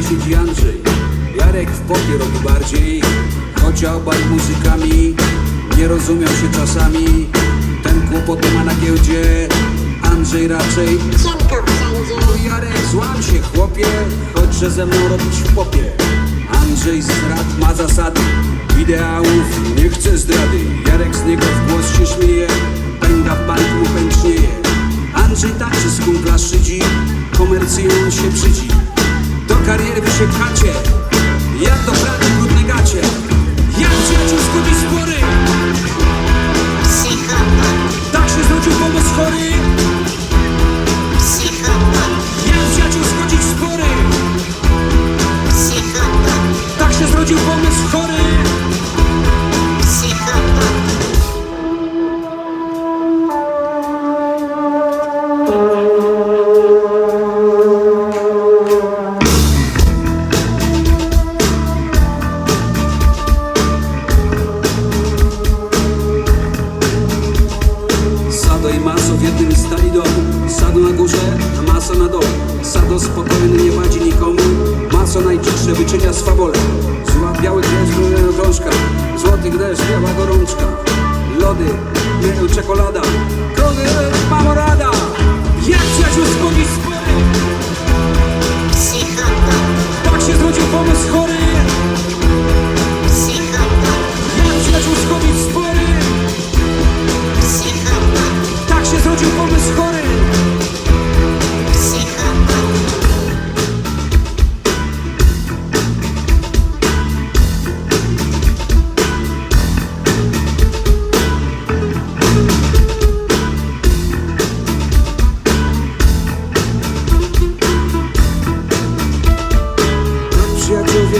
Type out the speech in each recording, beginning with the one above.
siedzi Andrzej. Jarek w popie robi bardziej. Choć obaj muzykami Nie rozumią się czasami Ten kłopot ma na giełdzie. Andrzej raczej Cienko wszędzie Jarek złam się chłopie. Chodź, że ze mną robić w popie. Andrzej zdrad ma zasady Ideałów nie chce zdrady. Jarek z niego w głos się śmieje. Pęga w bank mu pęcznieje Andrzej tańczy z kumpla szydzi Komercyjną się brzydzi. Do kariery wy się pchacie Jak do pracy brudne gacie. Jak przyjaciół zgubi spory. Tak się zrodził pomysł chory Górze, a Maso na dole. Sado spokojny, nie wadzi nikomu. Maso najcichsze wyczynia swawole Zła biały kres, brudna krążka Złoty deszcz, biała gorączka. Lody, nie, czekolada. Krody, mamo rada Jak przyjaciół zgubić spory Tak się zrodził pomysł chory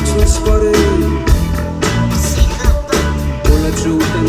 przyjaciół wieczne spory. Psychopat, Uleczył ten